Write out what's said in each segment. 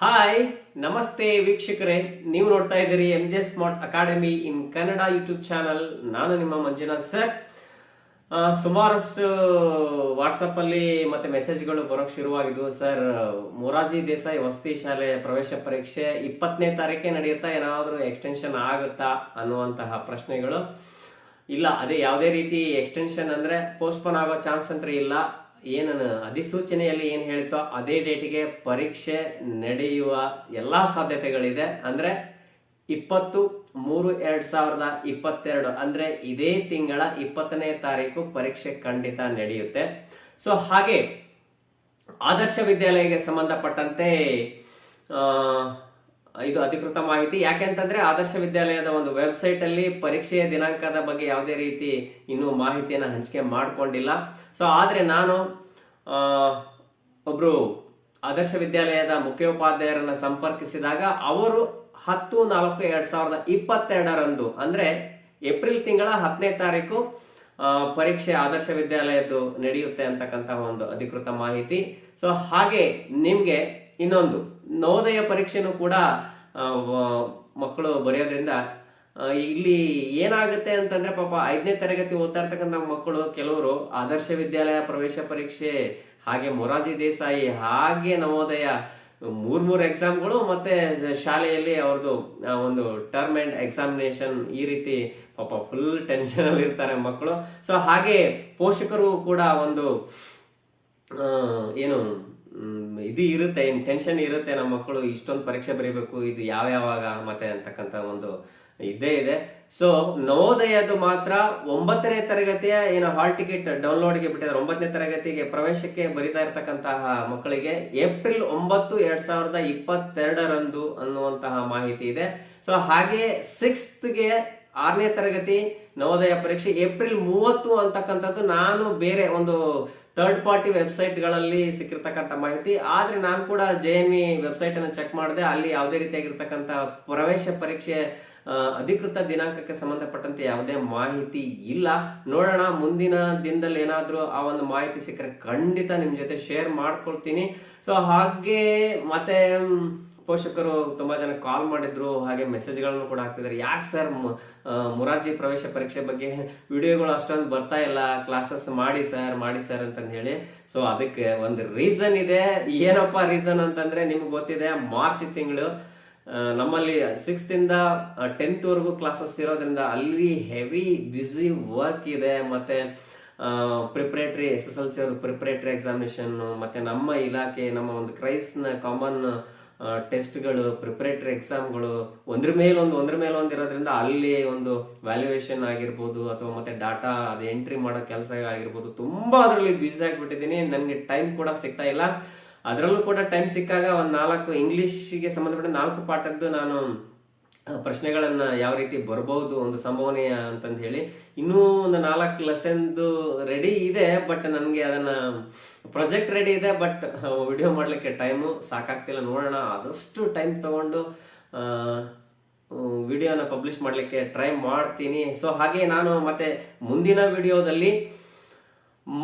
Hi ನಮಸ್ತೆ ವೀಕ್ಷಕರೇ. ನೀವು ನೋಡ್ತಾ ಇದ್ದೀರಿ M J smart academy in Kannada YouTube channel ನಾನು ನಿಮ್ಮ ಮಂಜುನಾಥ್ ಸರ್ ಸುಮಾರಷ್ಟು ವಾಟ್ಸಪ್ಪಲ್ಲಿ ಮತ್ತೆ ಮೆಸೇಜ್ಗಳು ಬರೋಕ್ ಶುರುವಾಗಿದ್ವು ಸರ್ ಮೊರಾರ್ಜಿ ದೇಸಾಯಿ ವಸತಿ ಶಾಲೆ ಪ್ರವೇಶ ಪರೀಕ್ಷೆ ಇಪ್ಪತ್ತನೇ ತಾರೀಕೆ ನಡೆಯುತ್ತಾ, ಏನಾದರೂ ಎಕ್ಸ್ಟೆನ್ಷನ್ ಆಗುತ್ತಾ ಅನ್ನುವಂತಹ ಪ್ರಶ್ನೆಗಳು. ಇಲ್ಲ, ಅದೇ ಯಾವುದೇ ರೀತಿ ಎಕ್ಸ್ಟೆನ್ಷನ್ ಅಂದ್ರೆ ಪೋಸ್ಟ್ಪೋನ್ ಆಗೋ ಚಾನ್ಸ್ ಅಂತ ಇಲ್ಲ. ಏನು ಅಧಿಸೂಚನೆಯಲ್ಲಿ ಏನು ಹೇಳಿತೋ ಅದೇ ಡೇಟಿಗೆ ಪರೀಕ್ಷೆ ನಡೆಯುವ ಎಲ್ಲಾ ಸಾಧ್ಯತೆಗಳಿದೆ. ಅಂದ್ರೆ ಇಪ್ಪತ್ತು ಮೂರು ಎರಡ್ ಸಾವಿರದ ಇಪ್ಪತ್ತೆರಡು, ಅಂದ್ರೆ ಇದೇ ತಿಂಗಳ ಇಪ್ಪತ್ತನೇ ತಾರೀಕು ಪರೀಕ್ಷೆ ಖಂಡಿತ ನಡೆಯುತ್ತೆ. ಸೊ ಹಾಗೆ ಆದರ್ಶ ವಿದ್ಯಾಲಯಕ್ಕೆ ಸಂಬಂಧಪಟ್ಟಂತೆ ಇದು ಅಧಿಕೃತ ಮಾಹಿತಿ. ಯಾಕೆಂತಂದ್ರೆ ಆದರ್ಶ ವಿದ್ಯಾಲಯದ ಒಂದು ವೆಬ್ಸೈಟ್ ಅಲ್ಲಿ ಪರೀಕ್ಷೆಯ ದಿನಾಂಕದ ಬಗ್ಗೆ ಯಾವುದೇ ರೀತಿ ಇನ್ನೂ ಮಾಹಿತಿಯನ್ನು ಹಂಚಿಕೆ ಮಾಡಿಕೊಂಡಿಲ್ಲ. ಸೊ ಆದ್ರೆ ನಾನು ಒಬ್ರು ಆದರ್ಶ ವಿದ್ಯಾಲಯದ ಮುಖ್ಯೋಪಾಧ್ಯಾಯರನ್ನು ಸಂಪರ್ಕಿಸಿದಾಗ ಅವರು ಹತ್ತು, ನಾಲ್ಕು, ಎರಡ್ ಸಾವಿರದ ಇಪ್ಪತ್ತೆರಡರಂದು, ಅಂದ್ರೆ ಏಪ್ರಿಲ್ ತಿಂಗಳ ಹತ್ತನೇ ತಾರೀಕು ಪರೀಕ್ಷೆ ಆದರ್ಶ ವಿದ್ಯಾಲಯದ್ದು ನಡೆಯುತ್ತೆ ಅಂತಕ್ಕಂತಹ ಒಂದು ಅಧಿಕೃತ ಮಾಹಿತಿ. ಸೊ ಹಾಗೆ ನಿಮ್ಗೆ ಇನ್ನೊಂದು, ನವೋದಯ ಪರೀಕ್ಷೆನೂ ಕೂಡ ಮಕ್ಕಳು ಬರೆಯೋದ್ರಿಂದ ಇಲ್ಲಿ ಏನಾಗುತ್ತೆ ಅಂತಂದ್ರೆ ಪಾಪ ಐದನೇ ತರಗತಿ ಓದ್ತಾ ಇರ್ತಕ್ಕಂಥ ಮಕ್ಕಳು, ಕೆಲವರು ಆದರ್ಶ ವಿದ್ಯಾಲಯ ಪ್ರವೇಶ ಪರೀಕ್ಷೆ, ಹಾಗೆ ಮೊರಾರ್ಜಿ ದೇಸಾಯಿ, ಹಾಗೆ ನವೋದಯ, ಮೂರ್ ಮೂರು ಎಕ್ಸಾಮ್ಗಳು ಮತ್ತೆ ಶಾಲೆಯಲ್ಲಿ ಅವ್ರದ್ದು ಒಂದು ಟರ್ಮ್ ಅಂಡ್ ಎಕ್ಸಾಮಿನೇಷನ್ ಈ ರೀತಿ ಪಾಪ ಫುಲ್ ಟೆನ್ಷನ್ ಅಲ್ಲಿ ಇರ್ತಾರೆ ಮಕ್ಕಳು. ಸೊ ಹಾಗೆ ಪೋಷಕರು ಕೂಡ ಒಂದು ಏನು ಇದು ಇರುತ್ತೆ, ಏನು ಟೆನ್ಷನ್ ಇರುತ್ತೆ ನಮ್ಮ ಮಕ್ಕಳು, ಇಷ್ಟೊಂದು ಪರೀಕ್ಷೆ ಬರೀಬೇಕು, ಇದು ಯಾವ ಯಾವಾಗ ಮತ್ತೆ ಅಂತಕ್ಕಂಥ ಒಂದು ಇದ್ದೇ ಇದೆ. ಸೊ ನವೋದಯದು ಮಾತ್ರ ಒಂಬತ್ತನೇ ತರಗತಿಯ ಏನು ಹಾಲ್ ಟಿಕೆಟ್ ಡೌನ್ಲೋಡ್ಗೆ ಬಿಟ್ಟಿದ್ದಾರೆ. ಒಂಬತ್ತನೇ ತರಗತಿಗೆ ಪ್ರವೇಶಕ್ಕೆ ಬರಿತಾ ಇರ್ತಕ್ಕಂತಹ ಮಕ್ಕಳಿಗೆ ಏಪ್ರಿಲ್ ಒಂಬತ್ತು ಎರಡ್ ಸಾವಿರದ ಇಪ್ಪತ್ತೆರಡರಂದು ಅನ್ನುವಂತಹ ಮಾಹಿತಿ ಇದೆ. ಸೊ ಹಾಗೆ ಸಿಕ್ಸ್ತ್ಗೆ ಆರನೇ ತರಗತಿ ನವೋದಯ ಪರೀಕ್ಷೆ ಏಪ್ರಿಲ್ ಮೂವತ್ತು ಅಂತಕ್ಕಂಥದ್ದು ನಾನು ಬೇರೆ ಒಂದು ಥರ್ಡ್ ಪಾರ್ಟಿ ವೆಬ್ಸೈಟ್ಗಳಲ್ಲಿ ಸಿಕ್ಕಿರ್ತಕ್ಕಂಥ ಮಾಹಿತಿ. ಆದ್ರೆ ನಾನು ಕೂಡ ಜೆ ಎನ್ ಇ ವೆಬ್ಸೈಟ್ ಅನ್ನು ಚೆಕ್ ಮಾಡಿದೆ. ಅಲ್ಲಿ ಯಾವುದೇ ರೀತಿಯಾಗಿರ್ತಕ್ಕಂಥ ಪ್ರವೇಶ ಪರೀಕ್ಷೆ ಅಧಿಕೃತ ದಿನಾಂಕಕ್ಕೆ ಸಂಬಂಧಪಟ್ಟಂತೆ ಯಾವುದೇ ಮಾಹಿತಿ ಇಲ್ಲ. ನೋಡೋಣ, ಮುಂದಿನ ದಿನದಲ್ಲಿ ಏನಾದರೂ ಆ ಒಂದು ಮಾಹಿತಿ ಸಿಕ್ಕರೆ ಖಂಡಿತ ನಿಮ್ಮ ಜೊತೆ ಶೇರ್ ಮಾಡ್ಕೊಳ್ತೀನಿ. ಸೊ ಹಾಗೆ ಮತ್ತೆ ಪೋಷಕರು ತುಂಬಾ ಜನ ಕಾಲ್ ಮಾಡಿದ್ರು, ಹಾಗೆ ಮೆಸೇಜ್ಗಳನ್ನು ಕೂಡ ಹಾಕ್ತಿದ್ದಾರೆ ಯಾಕೆ ಸರ್ ಮುರಾರ್ಜಿ ಪ್ರವೇಶ ಪರೀಕ್ಷೆ ಬಗ್ಗೆ ವಿಡಿಯೋಗಳು ಅಷ್ಟೊಂದು ಬರ್ತಾ ಇಲ್ಲ. ಕ್ಲಾಸಸ್ ಮಾಡಿ ಸರ್ ಮಾಡಿ ಸರ್ ಅಂತಂದು ಹೇಳಿ. ಸೊ ಅದಕ್ಕೆ ಒಂದು ರೀಸನ್ ಇದೆ. ಏನಪ್ಪ ರೀಸನ್ ಅಂತಂದ್ರೆ ನಿಮ್ಗೆ ಗೊತ್ತಿದೆ, ಮಾರ್ಚ್ ತಿಂಗಳು ನಮ್ಮಲ್ಲಿ ಸಿಕ್ಸ್ತ್ ಇಂದ ಟೆಂತ್ ವರೆಗೂ ಕ್ಲಾಸಸ್ ಇರೋದ್ರಿಂದ ಅಲ್ಲಿ ಹೆವಿ ಬ್ಯುಸಿ ವರ್ಕ್ ಇದೆ. ಮತ್ತೆ preparatory S S L C preparatory examination ಮತ್ತೆ ನಮ್ಮ ಇಲಾಖೆ, ನಮ್ಮ ಒಂದು ಕ್ರೈಸ್ನ ಕಾಮನ್ ಟೆಸ್ಟ್ಗಳು, ಪ್ರಿಪ್ರೇಟರಿ ಎಕ್ಸಾಮ್ಗಳು, ಒಂದ್ರ ಮೇಲೊಂದು ಒಂದು, ಒಂದ್ರ ಮೇಲೊಂದು ಇರೋದ್ರಿಂದ ಅಲ್ಲಿ ಒಂದು ವ್ಯಾಲ್ಯೂಯೇಷನ್ ಆಗಿರ್ಬೋದು ಅಥವಾ ಮತ್ತೆ ಡಾಟಾ ಅದು ಎಂಟ್ರಿ ಮಾಡೋ ಕೆಲಸ ಆಗಿರ್ಬೋದು, ತುಂಬಾ ಅದರಲ್ಲಿ ಬ್ಯುಸಿ ಆಗಿಬಿಟ್ಟಿದ್ದೀನಿ. ನನಗೆ ಟೈಮ್ ಕೂಡ ಸಿಗ್ತಾ ಇಲ್ಲ. ಅದರಲ್ಲೂ ಕೂಡ ಟೈಮ್ ಸಿಕ್ಕಾಗ ಒಂದು ನಾಲ್ಕು ಇಂಗ್ಲಿಷ್ಗೆ ಸಂಬಂಧಪಟ್ಟ ನಾಲ್ಕು ಪಾಠದ್ದು ನಾನು ಪ್ರಶ್ನೆಗಳನ್ನ ಯಾವ ರೀತಿ ಬರಬಹುದು ಒಂದು ಸಂಭವನೀಯ ಅಂತಂದು ಹೇಳಿ ಇನ್ನೂ ಒಂದು ನಾಲ್ಕು ಲೆಸನ್ದು ರೆಡಿ ಇದೆ ಬಟ್ ನನಗೆ ಅದನ್ನ ಪ್ರಾಜೆಕ್ಟ್ ರೆಡಿ ಇದೆ ಬಟ್ ವಿಡಿಯೋ ಮಾಡ್ಲಿಕ್ಕೆ ಟೈಮು ಸಾಕಾಗ್ತಿಲ್ಲ. ನೋಡೋಣ, ಆದಷ್ಟು ಟೈಮ್ ತಗೊಂಡು ವಿಡಿಯೋನ ಪಬ್ಲಿಷ್ ಮಾಡಲಿಕ್ಕೆ ಟ್ರೈ ಮಾಡ್ತೀನಿ. ಸೊ ಹಾಗೆ ನಾನು ಮತ್ತೆ ಮುಂದಿನ ವಿಡಿಯೋದಲ್ಲಿ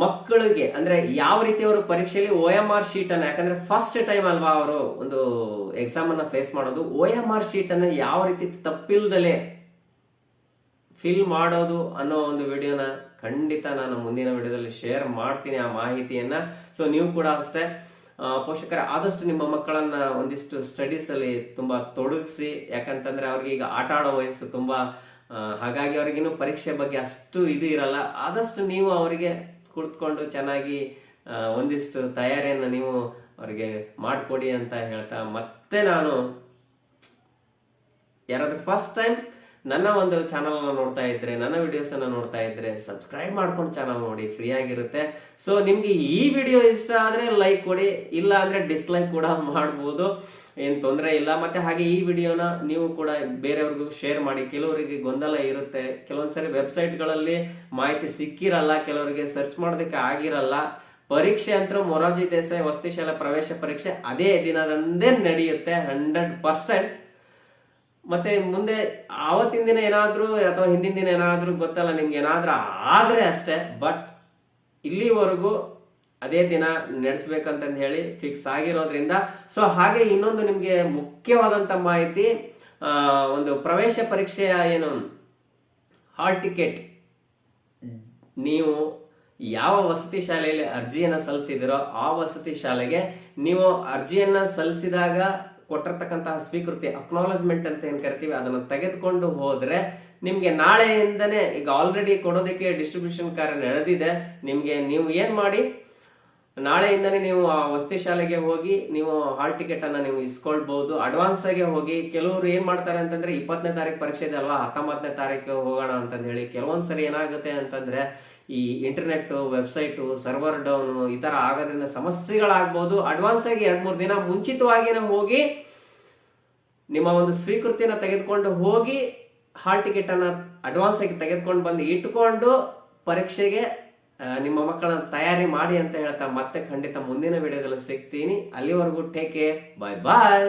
ಮಕ್ಕಳಿಗೆ, ಅಂದ್ರೆ ಯಾವ ರೀತಿ ಅವರು ಪರೀಕ್ಷೆಯಲ್ಲಿ ಓ ಎಂ ಆರ್ ಶೀಟ್ ಅನ್ನ, ಯಾಕಂದ್ರೆ ಫಸ್ಟ್ ಟೈಮ್ ಅಲ್ವಾ ಅವರು ಒಂದು ಎಕ್ಸಾಮ್ ಅನ್ನ ಫೇಸ್ ಮಾಡೋದು ಓ ಎಂ ಆರ್ ಶೀಟ್ ಅನ್ನ ಯಾವ ರೀತಿ ತಪ್ಪಿಲ್ದಲೆ ಫಿಲ್ ಮಾಡೋದು ಅನ್ನೋ ಒಂದು ವಿಡಿಯೋನ ಖಂಡಿತ ನಾನು ಮುಂದಿನ ವಿಡಿಯೋದಲ್ಲಿ ಶೇರ್ ಮಾಡ್ತೀನಿ ಆ ಮಾಹಿತಿಯನ್ನ. ಸೊ ನೀವು ಕೂಡ ಅಷ್ಟೇ ಪೋಷಕರ ಆದಷ್ಟು ನಿಮ್ಮ ಮಕ್ಕಳನ್ನ ಒಂದಿಷ್ಟು ಸ್ಟಡೀಸ್ ಅಲ್ಲಿ ತುಂಬಾ ತೊಡಗಿಸಿ, ಯಾಕಂತಂದ್ರೆ ಅವ್ರಿಗೆ ಈಗ ಆಟ ಆಡೋ ವಯಸ್ಸು ತುಂಬಾ ಹಾಗಾಗಿ ಅವ್ರಿಗಿನ್ನೂ ಪರೀಕ್ಷೆ ಬಗ್ಗೆ ಅಷ್ಟು ಇದು ಇರಲ್ಲ. ಆದಷ್ಟು ನೀವು ಅವರಿಗೆ ಕುಳಿತುಕೊಂಡು ಚೆನ್ನಾಗಿ ಒಂದಿಷ್ಟು ತಯಾರಿಯನ್ನು ನೀವು ಅವರಿಗೆ ಮಾಡಿಕೊಡಿ ಅಂತ ಹೇಳ್ತಾ ಮತ್ತೆ ನಾನು ಯಾರಾದರೂ ಫಸ್ಟ್ ಟೈಮ್ ನನ್ನ ಒಂದು ಚಾನಲನ್ನು ನೋಡ್ತಾ ಇದ್ರೆ, ನನ್ನ ವಿಡಿಯೋಸನ್ನು ನೋಡ್ತಾ ಇದ್ರೆ ಸಬ್ಸ್ಕ್ರೈಬ್ ಮಾಡ್ಕೊಂಡು ಚಾನಲ್ ನೋಡಿ ಫ್ರೀ ಆಗಿರುತ್ತೆ. ಸೊ ನಿಮಗೆ ಈ ವಿಡಿಯೋ ಇಷ್ಟ ಆದರೆ ಲೈಕ್ ಕೊಡಿ ಇಲ್ಲ ಅಂದರೆ ಡಿಸ್ಲೈಕ್ ಕೂಡ ಮಾಡ್ಬೋದು. ಏನ್ ತೊಂದರೆ ಇಲ್ಲ. ಮತ್ತೆ ಹಾಗೆ ಈ ವಿಡಿಯೋನ ನೀವು ಕೂಡ ಬೇರೆಯವ್ರಿಗೂ ಶೇರ್ ಮಾಡಿ. ಕೆಲವರಿಗೆ ಗೊಂದಲ ಇರುತ್ತೆ. ಕೆಲವೊಂದ್ಸರಿ ವೆಬ್ಸೈಟ್ಗಳಲ್ಲಿ ಮಾಹಿತಿ ಸಿಕ್ಕಿರಲ್ಲ. ಕೆಲವರಿಗೆ ಸರ್ಚ್ ಮಾಡೋದಕ್ಕೆ ಆಗಿರಲ್ಲ. ಪರೀಕ್ಷೆ ಅಂತ ಮೊರಾರ್ಜಿ ದೇಸಾಯಿ ವಸತಿ ಶಾಲಾ ಪ್ರವೇಶ ಪರೀಕ್ಷೆ ಅದೇ ದಿನದಂದೇ ನಡೆಯುತ್ತೆ. ಹಂಡ್ರೆಡ್ ಪರ್ಸೆಂಟ್ ಮತ್ತೆ ಮುಂದೆ ಆವತ್ತಿನ ದಿನ ಏನಾದರೂ ಅಥವಾ ಹಿಂದಿನ ದಿನ ಏನಾದರೂ ಗೊತ್ತಲ್ಲ ನಿಮ್ಗೆ ಏನಾದರೂ ಆದರೆ ಅಷ್ಟೇ. ಬಟ್ ಇಲ್ಲಿವರೆಗೂ ಅದೇ ದಿನ ನಡೆಸ್ಬೇಕಂತಂದು ಹೇಳಿ ಫಿಕ್ಸ್ ಆಗಿರೋದ್ರಿಂದ. ಸೊ ಹಾಗೆ ಇನ್ನೊಂದು ನಿಮಗೆ ಮುಖ್ಯವಾದಂಥ ಮಾಹಿತಿ ಒಂದು ಪ್ರವೇಶ ಪರೀಕ್ಷೆಯ ಏನು ಹಾಲ್ ಟಿಕೆಟ್ ನೀವು ಯಾವ ವಸತಿ ಶಾಲೆಯಲ್ಲಿ ಅರ್ಜಿಯನ್ನು ಸಲ್ಲಿಸಿದಿರೋ ಆ ವಸತಿ ಶಾಲೆಗೆ ನೀವು ಅರ್ಜಿಯನ್ನು ಸಲ್ಲಿಸಿದಾಗ ಕೊಟ್ಟಿರ್ತಕ್ಕಂತಹ ಸ್ವೀಕೃತಿ ಅಕ್ನಾಲಜ್ಮೆಂಟ್ ಅಂತ ಏನು ಕರಿತೀವಿ, ಅದನ್ನು ತೆಗೆದುಕೊಂಡು ಹೋದರೆ ನಿಮಗೆ ನಾಳೆಯಿಂದನೇ ಈಗ ಆಲ್ರೆಡಿ ಕೊಡೋದಕ್ಕೆ ಡಿಸ್ಟ್ರಿಬ್ಯೂಷನ್ ಕಾರ್ಯ ನಡೆದಿದೆ. ನಿಮಗೆ ನೀವು ಏನು ಮಾಡಿ? ನಾಳೆಯಿಂದನೇ ನೀವು ಆ ವಸತಿ ಶಾಲೆಗೆ ಹೋಗಿ ನೀವು ಹಾಲ್ ಟಿಕೆಟ್ ಅನ್ನ ನೀವು ಇಸ್ಕೊಳ್ಬಹುದು ಅಡ್ವಾನ್ಸ್ ಆಗಿ ಹೋಗಿ ಕೆಲವರು ಏನ್ ಮಾಡ್ತಾರೆ ಅಂತಂದ್ರೆ ಇಪ್ಪತ್ತನೇ ತಾರೀಕು ಪರೀಕ್ಷೆ ಇದೆ ಅಲ್ವಾ? ಹತ್ತೊಂಬತ್ತನೇ ತಾರೀಕು ಹೋಗೋಣ ಅಂತಂದು ಹೇಳಿ ಕೆಲವೊಂದ್ಸರಿ ಏನಾಗುತ್ತೆ ಅಂತಂದ್ರೆ ಈ ಇಂಟರ್ನೆಟ್ ವೆಬ್ಸೈಟ್ ಸರ್ವರ್ ಡೌನ್ ಈ ತರ ಆಗೋದ್ರಿಂದ ಸಮಸ್ಯೆಗಳಾಗ್ಬೋದು. ಅಡ್ವಾನ್ಸ್ ಆಗಿ ಎರಡ್ ಮೂರು ದಿನ ಮುಂಚಿತವಾಗಿನ ಹೋಗಿ ನಿಮ್ಮ ಒಂದು ಸ್ವೀಕೃತಿನ ತೆಗೆದುಕೊಂಡು ಹೋಗಿ ಹಾಲ್ ಟಿಕೆಟ್ ಅನ್ನ ಅಡ್ವಾನ್ಸ್ ಆಗಿ ತೆಗೆದುಕೊಂಡು ಬಂದು ಇಟ್ಕೊಂಡು ಪರೀಕ್ಷೆಗೆ ನಿಮ್ಮ ಮಕ್ಕಳನ್ನ ತಯಾರಿ ಮಾಡಿ ಅಂತ ಹೇಳ್ತಾ ಮತ್ತೆ ಖಂಡಿತ ಮುಂದಿನ ವಿಡಿಯೋದಲ್ಲಿ ಸಿಗ್ತೀನಿ. ಅಲ್ಲಿವರೆಗೂ ಟೇಕ್ ಕೇರ್ ಬಾಯ್ ಬಾಯ್